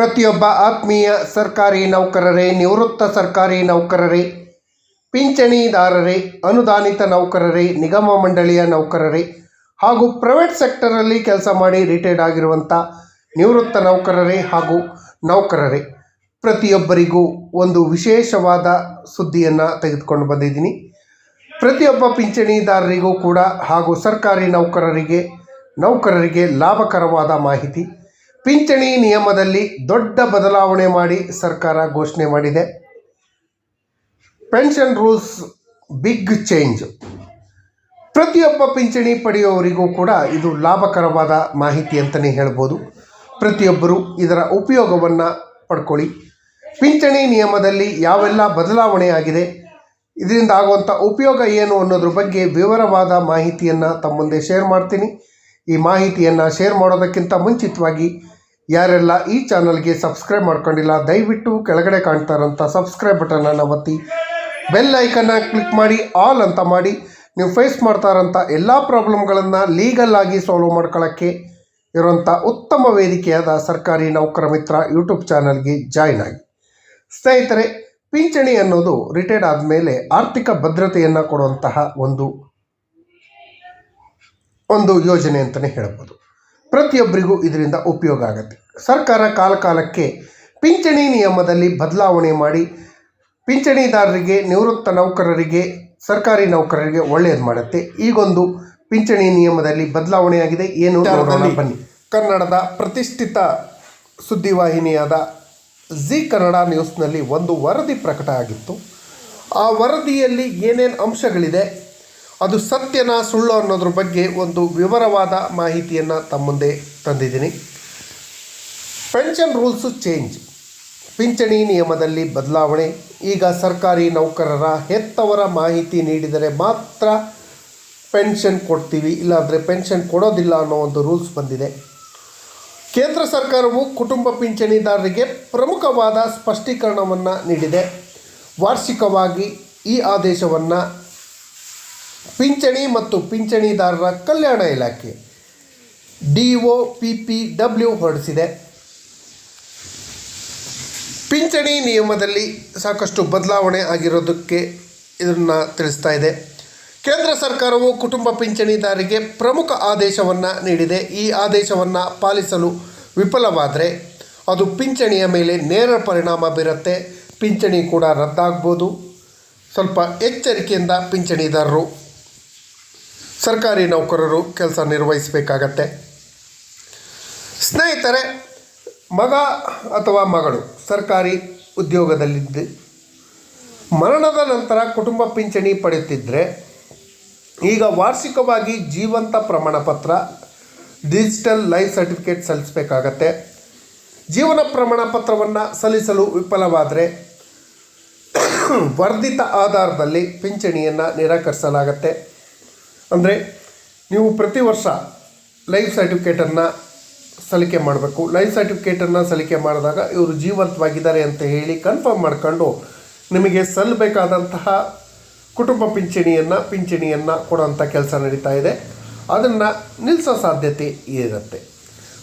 ಪ್ರತಿಯೊಬ್ಬ ಆತ್ಮೀಯ ಸರ್ಕಾರಿ ನೌಕರರೇ, ನಿವೃತ್ತ ಸರ್ಕಾರಿ ನೌಕರರೇ, ಪಿಂಚಣಿದಾರರೇ, ಅನುದಾನಿತ ನೌಕರರೇ, ನಿಗಮ ಮಂಡಳಿಯ ನೌಕರರೇ ಹಾಗೂ ಪ್ರೈವೇಟ್ ಸೆಕ್ಟರಲ್ಲಿ ಕೆಲಸ ಮಾಡಿ ರಿಟೈರ್ಡ್ ಆಗಿರುವಂಥ ನಿವೃತ್ತ ನೌಕರರೇ ಹಾಗೂ ನೌಕರರೇ. ಪ್ರತಿಯೊಬ್ಬರಿಗೂ ಒಂದು ವಿಶೇಷವಾದ ಸುದ್ದಿಯನ್ನು ತೆಗೆದುಕೊಂಡು ಬಂದಿದ್ದೀನಿ. ಪ್ರತಿಯೊಬ್ಬ ಪಿಂಚಣಿದಾರರಿಗೂ ಕೂಡ ಹಾಗೂ ಸರ್ಕಾರಿ ನೌಕರರಿಗೆ ನೌಕರರಿಗೆ ಲಾಭಕರವಾದ ಮಾಹಿತಿ. ಪಿಂಚಣಿ ನಿಯಮದಲ್ಲಿ ದೊಡ್ಡ ಬದಲಾವಣೆ ಮಾಡಿ ಸರ್ಕಾರ ಘೋಷಣೆ ಮಾಡಿದೆ. Pension rules big change. ಪ್ರತಿಯೊಬ್ಬ ಪಿಂಚಣಿ ಪಡೆಯುವವರಿಗೂ ಕೂಡ ಇದು ಲಾಭಕರವಾದ ಮಾಹಿತಿ ಅಂತಲೇ ಹೇಳ್ಬೋದು. ಪ್ರತಿಯೊಬ್ಬರು ಇದರ ಉಪಯೋಗವನ್ನು ಪಡ್ಕೊಳ್ಳಿ. ಪಿಂಚಣಿ ನಿಯಮದಲ್ಲಿ ಯಾವೆಲ್ಲ ಬದಲಾವಣೆ ಆಗಿದೆ, ಇದರಿಂದ ಆಗುವಂಥ ಉಪಯೋಗ ಏನು ಅನ್ನೋದ್ರ ಬಗ್ಗೆ ವಿವರವಾದ ಮಾಹಿತಿಯನ್ನು ತಮ್ಮ ಶೇರ್ ಮಾಡ್ತೀನಿ. ಈ ಮಾಹಿತಿಯನ್ನು ಶೇರ್ ಮಾಡೋದಕ್ಕಿಂತ ಮುಂಚಿತವಾಗಿ ಯಾರೆಲ್ಲ ಈ ಚಾನಲ್ಗೆ ಸಬ್ಸ್ಕ್ರೈಬ್ ಮಾಡ್ಕೊಂಡಿಲ್ಲ, ದಯವಿಟ್ಟು ಕೆಳಗಡೆ ಕಾಣ್ತಾ ಇರೋಂಥ ಸಬ್ಸ್ಕ್ರೈಬ್ ಬಟನನ್ನು ಒತ್ತಿ. ಬೆಲ್ ಐಕನ್ನ ಕ್ಲಿಕ್ ಮಾಡಿ, ಆಲ್ ಅಂತ ಮಾಡಿ. ನೀವು ಫೇಸ್ ಮಾಡ್ತಾ ಇರೋಂಥ ಎಲ್ಲ ಪ್ರಾಬ್ಲಮ್ಗಳನ್ನು ಲೀಗಲ್ ಆಗಿ ಸಾಲ್ವ್ ಮಾಡ್ಕೊಳ್ಳೋಕ್ಕೆ ಇರುವಂಥ ಉತ್ತಮ ವೇದಿಕೆಯಾದ ಸರ್ಕಾರಿ ನೌಕರ ಮಿತ್ರ ಯೂಟ್ಯೂಬ್ ಚಾನಲ್ಗೆ ಜಾಯ್ನ್ ಆಗಿ. ಸ್ನೇಹಿತರೆ, ಪಿಂಚಣಿ ಅನ್ನೋದು ರಿಟೈರ್ಡ್ ಆದಮೇಲೆ ಆರ್ಥಿಕ ಭದ್ರತೆಯನ್ನು ಕೊಡುವಂತಹ ಒಂದು ಒಂದು ಯೋಜನೆ ಅಂತಲೇ ಹೇಳ್ಬೋದು. ಪ್ರತಿಯೊಬ್ಬರಿಗೂ ಇದರಿಂದ ಉಪಯೋಗ ಆಗುತ್ತೆ. ಸರ್ಕಾರ ಕಾಲಕಾಲಕ್ಕೆ ಪಿಂಚಣಿ ನಿಯಮದಲ್ಲಿ ಬದಲಾವಣೆ ಮಾಡಿ ಪಿಂಚಣಿದಾರರಿಗೆ ನಿವೃತ್ತ ನೌಕರರಿಗೆ ಸರ್ಕಾರಿ ನೌಕರರಿಗೆ ಒಳ್ಳೆಯದು ಮಾಡುತ್ತೆ. ಈಗೊಂದು ಪಿಂಚಣಿ ನಿಯಮದಲ್ಲಿ ಬದಲಾವಣೆಯಾಗಿದೆ. ಏನು ಬನ್ನಿ. ಕನ್ನಡದ ಪ್ರತಿಷ್ಠಿತ ಸುದ್ದಿವಾಹಿನಿಯಾದ ಜಿ ಕನ್ನಡ ನ್ಯೂಸ್ನಲ್ಲಿ ಒಂದು ವರದಿ ಪ್ರಕಟ ಆಗಿತ್ತು. ಆ ವರದಿಯಲ್ಲಿ ಏನೇನು ಅಂಶಗಳಿದೆ ಅದು ಸತ್ಯನ ಸುಳ್ಳು ಅನ್ನೋದ್ರ ಬಗ್ಗೆ ಒಂದು ವಿವರವಾದ ಮಾಹಿತಿಯನ್ನು ತಮ್ಮ ಮುಂದೆ ತಂದಿದ್ದೀನಿ. Pension rules change. ಪಿಂಚಣಿ ನಿಯಮದಲ್ಲಿ ಬದಲಾವಣೆ. ಈಗ ಸರ್ಕಾರಿ ನೌಕರರ ಹೆತ್ತವರ ಮಾಹಿತಿ ನೀಡಿದರೆ ಮಾತ್ರ ಪೆನ್ಷನ್ ಕೊಡ್ತೀವಿ, ಇಲ್ಲಾಂದರೆ ಪೆನ್ಷನ್ ಕೊಡೋದಿಲ್ಲ ಅನ್ನೋ ಒಂದು ರೂಲ್ಸ್ ಬಂದಿದೆ. ಕೇಂದ್ರ ಸರ್ಕಾರವು ಕುಟುಂಬ ಪಿಂಚಣಿದಾರರಿಗೆ ಪ್ರಮುಖವಾದ ಸ್ಪಷ್ಟೀಕರಣವನ್ನು ನೀಡಿದೆ. ವಾರ್ಷಿಕವಾಗಿ ಈ ಆದೇಶವನ್ನು ಪಿಂಚಣಿ ಮತ್ತು ಪಿಂಚಣಿದಾರರ ಕಲ್ಯಾಣ ಇಲಾಖೆ. D O P P W ಹೊರಡಿಸಿದೆ. ಪಿಂಚಣಿ ನಿಯಮದಲ್ಲಿ ಸಾಕಷ್ಟು ಬದಲಾವಣೆ ಆಗಿರೋದಕ್ಕೆ ಇದನ್ನು ತಿಳಿಸ್ತಾ ಇದೆ. ಕೇಂದ್ರ ಸರ್ಕಾರವು ಕುಟುಂಬ ಪಿಂಚಣಿದಾರರಿಗೆ ಪ್ರಮುಖ ಆದೇಶವನ್ನು ನೀಡಿದೆ. ಈ ಆದೇಶವನ್ನು ಪಾಲಿಸಲು ವಿಫಲವಾದರೆ ಅದು ಪಿಂಚಣಿಯ ಮೇಲೆ ನೇರ ಪರಿಣಾಮ ಬೀರುತ್ತೆ. ಪಿಂಚಣಿ ಕೂಡ ರದ್ದಾಗ್ಬೋದು. ಸ್ವಲ್ಪ ಎಚ್ಚರಿಕೆಯಿಂದ ಪಿಂಚಣಿದಾರರು ಸರ್ಕಾರಿ ನೌಕರರು ಕೆಲಸ ನಿರ್ವಹಿಸಬೇಕಾಗತ್ತೆ. ಸ್ನೇಹಿತರೆ, ಮಗ ಅಥವಾ ಮಗಳು ಸರ್ಕಾರಿ ಉದ್ಯೋಗದಲ್ಲಿದ್ದು, ಮರಣದ ನಂತರ ಕುಟುಂಬ ಪಿಂಚಣಿ ಪಡೆಯುತ್ತಿದ್ದರೆ ಈಗ ವಾರ್ಷಿಕವಾಗಿ ಜೀವಂತ ಪ್ರಮಾಣ ಪತ್ರ ಡಿಜಿಟಲ್ ಲೈಫ್ ಸರ್ಟಿಫಿಕೇಟ್ ಸಲ್ಲಿಸಬೇಕಾಗತ್ತೆ. ಜೀವನ ಪ್ರಮಾಣ ಪತ್ರವನ್ನು ಸಲ್ಲಿಸಲು ವಿಫಲವಾದರೆ, ವರ್ಧಿತ ಆಧಾರದಲ್ಲಿ ಪಿಂಚಣಿಯನ್ನು ನಿರಾಕರಿಸಲಾಗತ್ತೆ. ಅಂದರೆ ನೀವು ಪ್ರತಿ ವರ್ಷ ಲೈಫ್ ಸರ್ಟಿಫಿಕೇಟನ್ನು ಸಲ್ಲಿಕೆ ಮಾಡಬೇಕು. ಲೈಫ್ ಸರ್ಟಿಫಿಕೇಟನ್ನು ಸಲ್ಲಿಕೆ ಮಾಡಿದಾಗ ಇವರು ಜೀವಂತವಾಗಿದ್ದಾರೆ ಅಂತ ಹೇಳಿ ಕನ್ಫರ್ಮ್ ಮಾಡಿಕೊಂಡು ನಿಮಗೆ ಸಲ್ಲಬೇಕಾದಂತಹ ಕುಟುಂಬ ಪಿಂಚಣಿಯನ್ನು ಪಿಂಚಣಿಯನ್ನು ಕೊಡೋಂಥ ಕೆಲಸ ನಡೀತಾ ಇದೆ. ಅದನ್ನು ನಿಲ್ಲಿಸೋ ಸಾಧ್ಯತೆ ಇರುತ್ತೆ.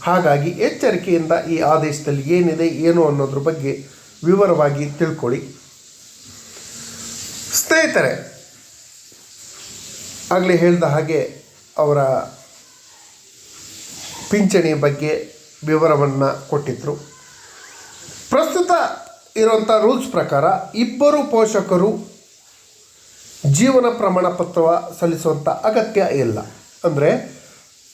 ಹಾಗಾಗಿ ಎಚ್ಚರಿಕೆಯಿಂದ ಈ ಆದೇಶದಲ್ಲಿ ಏನಿದೆ, ಏನು ಅನ್ನೋದ್ರ ಬಗ್ಗೆ ವಿವರವಾಗಿ ತಿಳ್ಕೊಳ್ಳಿ. ಸ್ನೇಹಿತರೆ ಆಗಲೇ ಹೇಳಿದ ಹಾಗೆ ಅವರ ಪಿಂಚಣಿ ಬಗ್ಗೆ ವಿವರವನ್ನು ಕೊಟ್ಟಿದ್ದರು ಪ್ರಸ್ತುತ ಇರುವಂಥ ರೂಲ್ಸ್ ಪ್ರಕಾರ ಇಬ್ಬರು ಪೋಷಕರು ಜೀವನ ಪ್ರಮಾಣ ಪತ್ರ ಸಲ್ಲಿಸುವಂಥ ಅಗತ್ಯ ಇಲ್ಲ. ಅಂದರೆ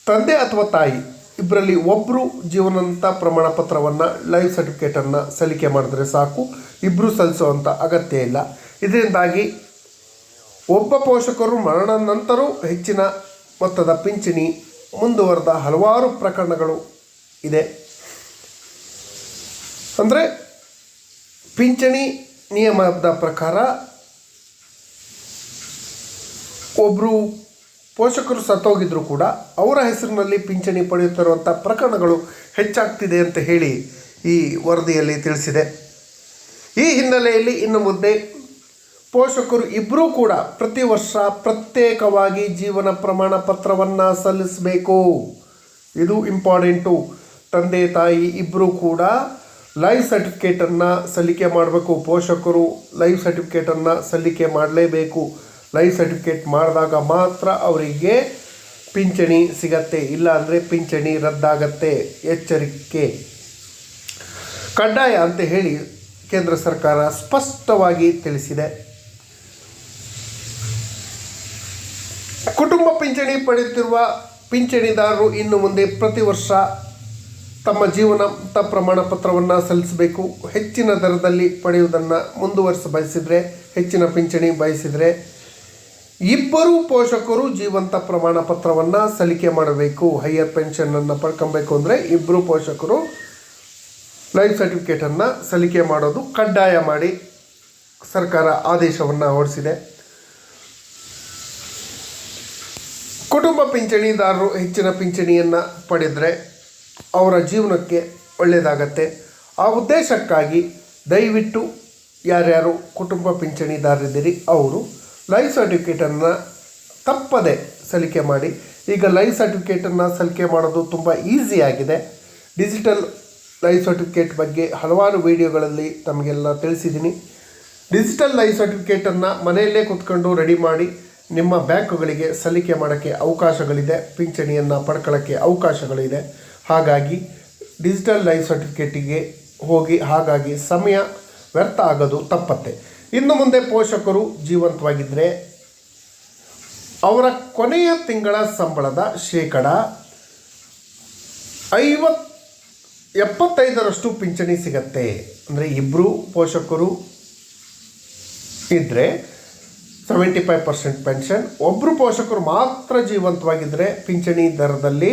ತಂದೆ ಅಥವಾ ತಾಯಿ ಇಬ್ಬರಲ್ಲಿ ಒಬ್ಬರು ಜೀವನಂತ ಪ್ರಮಾಣ ಪತ್ರವನ್ನು, ಲೈಫ್ ಸರ್ಟಿಫಿಕೇಟನ್ನು ಸಲ್ಲಿಕೆ ಮಾಡಿದ್ರೆ ಸಾಕು. ಇಬ್ಬರು ಸಲ್ಲಿಸುವಂಥ ಅಗತ್ಯ ಇಲ್ಲ. ಇದರಿಂದಾಗಿ ಒಬ್ಬ ಪೋಷಕರು ಮರಣ ನಂತರವೂ ಹೆಚ್ಚಿನ ಮೊತ್ತದ ಪಿಂಚಣಿ ಮುಂದುವರೆದ ಹಲವಾರು ಪ್ರಕರಣಗಳು ಇದೆ. ಅಂದರೆ ಪಿಂಚಣಿ ನಿಯಮದ ಪ್ರಕಾರ ಒಬ್ಬರು ಪೋಷಕರು ಸತ್ತೋಗಿದ್ರು ಕೂಡ ಅವರ ಹೆಸರಿನಲ್ಲಿ ಪಿಂಚಣಿ ಪಡೆಯುತ್ತಿರುವಂಥ ಪ್ರಕರಣಗಳು ಹೆಚ್ಚಾಗ್ತಿದೆ ಅಂತ ಹೇಳಿ ಈ ವರದಿಯಲ್ಲಿ ತಿಳಿಸಿದೆ. ಈ ಹಿನ್ನೆಲೆಯಲ್ಲಿ ಇನ್ನು ಮುಂದೆ ಪೋಷಕರು ಇಬ್ಬರೂ ಕೂಡ ಪ್ರತಿ ವರ್ಷ ಪ್ರತ್ಯೇಕವಾಗಿ ಜೀವನ ಪ್ರಮಾಣ ಪತ್ರವನ್ನು ಸಲ್ಲಿಸಬೇಕು. ಇದು ಇಂಪಾರ್ಟೆಂಟು ತಂದೆ, ತಾಯಿ ಇಬ್ಬರೂ ಕೂಡ ಲೈಫ್ ಸರ್ಟಿಫಿಕೇಟನ್ನು ಸಲ್ಲಿಕೆ ಮಾಡಬೇಕು. ಪೋಷಕರು ಲೈಫ್ ಸರ್ಟಿಫಿಕೇಟನ್ನು ಸಲ್ಲಿಕೆ ಮಾಡಲೇಬೇಕು. ಲೈಫ್ ಸರ್ಟಿಫಿಕೇಟ್ ಮಾಡಿದಾಗ ಮಾತ್ರ ಅವರಿಗೆ ಪಿಂಚಣಿ ಸಿಗತ್ತೆ. ಇಲ್ಲಾಂದರೆ ಪಿಂಚಣಿ ರದ್ದಾಗತ್ತೆ. ಎಚ್ಚರಿಕೆ. ಕಡ್ಡಾಯ ಅಂತ ಹೇಳಿ ಕೇಂದ್ರ ಸರ್ಕಾರ ಸ್ಪಷ್ಟವಾಗಿ ತಿಳಿಸಿದೆ ಕುಟುಂಬ ಪಿಂಚಣಿ ಪಡೆಯುತ್ತಿರುವ ಪಿಂಚಣಿದಾರರು ಇನ್ನು ಮುಂದೆ ಪ್ರತಿ ವರ್ಷ ತಮ್ಮ ಜೀವನ ಪ್ರಮಾಣ ಪತ್ರವನ್ನು ಸಲ್ಲಿಸಬೇಕು. ಹೆಚ್ಚಿನ ದರದಲ್ಲಿ ಪಡೆಯುವುದನ್ನು ಮುಂದುವರಿಸ ಬಯಸಿದರೆ ಹೆಚ್ಚಿನ ಪಿಂಚಣಿ ಬಯಸಿದರೆ ಇಬ್ಬರು ಪೋಷಕರು ಜೀವಂತ ಪ್ರಮಾಣ ಪತ್ರವನ್ನು ಸಲ್ಲಿಕೆ ಮಾಡಬೇಕು. ಹೈಯರ್ ಪೆನ್ಷನನ್ನು ಪಡ್ಕೊಬೇಕು ಅಂದರೆ ಇಬ್ಬರು ಪೋಷಕರು ಲೈಫ್ ಸರ್ಟಿಫಿಕೇಟನ್ನು ಸಲ್ಲಿಕೆ ಮಾಡೋದು ಕಡ್ಡಾಯ ಮಾಡಿ ಸರ್ಕಾರ ಆದೇಶವನ್ನು ಹೊರಡಿಸಿದೆ. ಕುಟುಂಬ ಪಿಂಚಣಿದಾರರು ಹೆಚ್ಚಿನ ಪಿಂಚಣಿಯನ್ನು ಪಡೆದರೆ ಅವರ ಜೀವನಕ್ಕೆ ಒಳ್ಳೆಯದಾಗತ್ತೆ ಆ ಉದ್ದೇಶಕ್ಕಾಗಿ ದಯವಿಟ್ಟು ಯಾರ್ಯಾರು ಕುಟುಂಬ ಪಿಂಚಣಿದಾರರಿದ್ದೀರಿ, ಅವರು ಲೈಫ್ ಸರ್ಟಿಫಿಕೇಟನ್ನು ತಪ್ಪದೆ ಸಲ್ಲಿಕೆ ಮಾಡಿ. ಈಗ ಲೈಫ್ ಸರ್ಟಿಫಿಕೇಟನ್ನು ಸಲ್ಲಿಕೆ ಮಾಡೋದು ತುಂಬ ಈಸಿಯಾಗಿದೆ ಡಿಜಿಟಲ್ ಲೈಫ್ ಸರ್ಟಿಫಿಕೇಟ್ ಬಗ್ಗೆ ಹಲವಾರು ವಿಡಿಯೋಗಳಲ್ಲಿ ತಮಗೆಲ್ಲ ತಿಳಿಸಿದ್ದೀನಿ. ಡಿಜಿಟಲ್ ಲೈಫ್ ಸರ್ಟಿಫಿಕೇಟನ್ನು ಮನೆಯಲ್ಲೇ ಕೂತ್ಕೊಂಡು ರೆಡಿ ಮಾಡಿ. ನಿಮ್ಮ ಬ್ಯಾಂಕುಗಳಿಗೆ ಸಲ್ಲಿಕೆ ಮಾಡೋಕ್ಕೆ ಅವಕಾಶಗಳಿದೆ, ಪಿಂಚಣಿಯನ್ನು ಪಡ್ಕೊಳ್ಳೋಕ್ಕೆ ಅವಕಾಶಗಳಿದೆ. ಹಾಗಾಗಿ ಡಿಜಿಟಲ್ ಲೈಫ್ ಸರ್ಟಿಫಿಕೇಟಿಗೆ ಹೋಗಿ ಹಾಗಾಗಿ ಸಮಯ ವ್ಯರ್ಥ ಆಗೋದು ತಪ್ಪತ್ತೆ. ಇನ್ನು ಮುಂದೆ ಪೋಷಕರು ಜೀವಂತವಾಗಿದ್ದರೆ ಅವರ ಕೊನೆಯ ತಿಂಗಳ ಸಂಬಳದ ಶೇಕಡ ಐವತ್ತು ಎಪ್ಪತ್ತೈದರಷ್ಟು ಪಿಂಚಣಿ ಸಿಗತ್ತೆ. ಅಂದರೆ ಇಬ್ಬರು ಪೋಷಕರು ಇದ್ದರೆ ಸೆವೆಂಟಿ ಫೈವ್ ಪರ್ಸೆಂಟ್ ಪೆನ್ಷನ್ ಒಬ್ಬರು ಪೋಷಕರು ಮಾತ್ರ ಜೀವಂತವಾಗಿದ್ದರೆ ಪಿಂಚಣಿ ದರದಲ್ಲಿ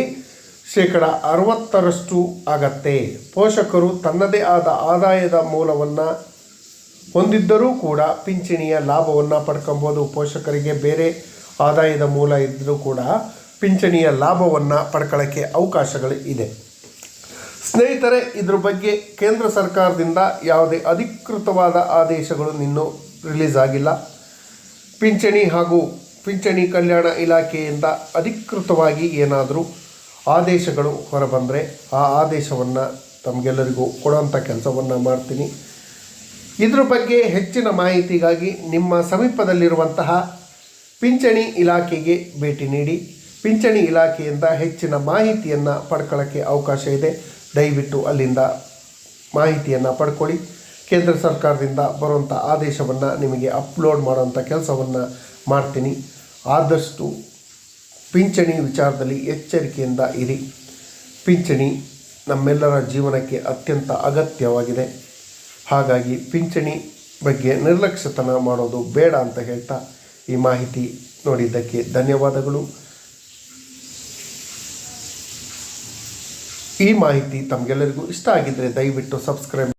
ಶೇಕಡ ಅರವತ್ತರಷ್ಟು ಆಗತ್ತೆ. ಪೋಷಕರು ತನ್ನದೇ ಆದ ಆದಾಯದ ಮೂಲವನ್ನು ಹೊಂದಿದ್ದರೂ ಕೂಡ ಪಿಂಚಣಿಯ ಲಾಭವನ್ನು ಪಡ್ಕೊಬೋದು. ಪೋಷಕರಿಗೆ ಬೇರೆ ಆದಾಯದ ಮೂಲ ಇದ್ದರೂ ಕೂಡ ಪಿಂಚಣಿಯ ಲಾಭವನ್ನು ಪಡ್ಕೊಳ್ಳೋಕ್ಕೆ ಅವಕಾಶಗಳು ಇದೆ. ಸ್ನೇಹಿತರೆ, ಇದ್ರ ಬಗ್ಗೆ ಕೇಂದ್ರ ಸರ್ಕಾರದಿಂದ ಯಾವುದೇ ಅಧಿಕೃತವಾದ ಆದೇಶಗಳು ಇನ್ನೂ ರಿಲೀಸ್ ಆಗಿಲ್ಲ. ಪಿಂಚಣಿ ಹಾಗೂ ಪಿಂಚಣಿ ಕಲ್ಯಾಣ ಇಲಾಖೆಯಿಂದ ಅಧಿಕೃತವಾಗಿ ಏನಾದರೂ ಆದೇಶಗಳು ಹೊರಬಂದರೆ ಆ ಆದೇಶವನ್ನು ತಮಗೆಲ್ಲರಿಗೂ ಕೊಡುವಂಥ ಕೆಲಸವನ್ನು ಮಾಡ್ತೀನಿ. ಇದ್ರ ಬಗ್ಗೆ ಹೆಚ್ಚಿನ ಮಾಹಿತಿಗಾಗಿ ನಿಮ್ಮ ಸಮೀಪದಲ್ಲಿರುವಂತಹ ಪಿಂಚಣಿ ಇಲಾಖೆಗೆ ಭೇಟಿ ನೀಡಿ. ಪಿಂಚಣಿ ಇಲಾಖೆಯಿಂದ ಹೆಚ್ಚಿನ ಮಾಹಿತಿಯನ್ನು ಪಡ್ಕೊಳ್ಳೋಕ್ಕೆ ಅವಕಾಶ ಇದೆ. ದಯವಿಟ್ಟು ಅಲ್ಲಿಂದ ಮಾಹಿತಿಯನ್ನು ಪಡ್ಕೊಳ್ಳಿ. ಕೇಂದ್ರ ಸರ್ಕಾರದಿಂದ ಬರುವಂಥ ಆದೇಶವನ್ನು ನಿಮಗೆ ಅಪ್ಲೋಡ್ ಮಾಡುವಂಥ ಕೆಲಸವನ್ನು ಮಾಡ್ತೀನಿ. ಆದಷ್ಟು ಪಿಂಚಣಿ ವಿಚಾರದಲ್ಲಿ ಎಚ್ಚರಿಕೆಯಿಂದ ಇರಿ. ಪಿಂಚಣಿ ನಮ್ಮೆಲ್ಲರ ಜೀವನಕ್ಕೆ ಅತ್ಯಂತ ಅಗತ್ಯವಾಗಿದೆ. ಹಾಗಾಗಿ ಪಿಂಚಣಿ ಬಗ್ಗೆ ನಿರ್ಲಕ್ಷ್ಯತನ ಮಾಡೋದು ಬೇಡ ಅಂತ ಹೇಳ್ತಾ ಈ ಮಾಹಿತಿ ನೋಡಿದ್ದಕ್ಕೆ ಧನ್ಯವಾದಗಳು. ಈ ಮಾಹಿತಿ ತಮಗೆಲ್ಲರಿಗೂ ಇಷ್ಟ ಆಗಿದ್ದರೆ ದಯವಿಟ್ಟು ಸಬ್ಸ್ಕ್ರೈಬ್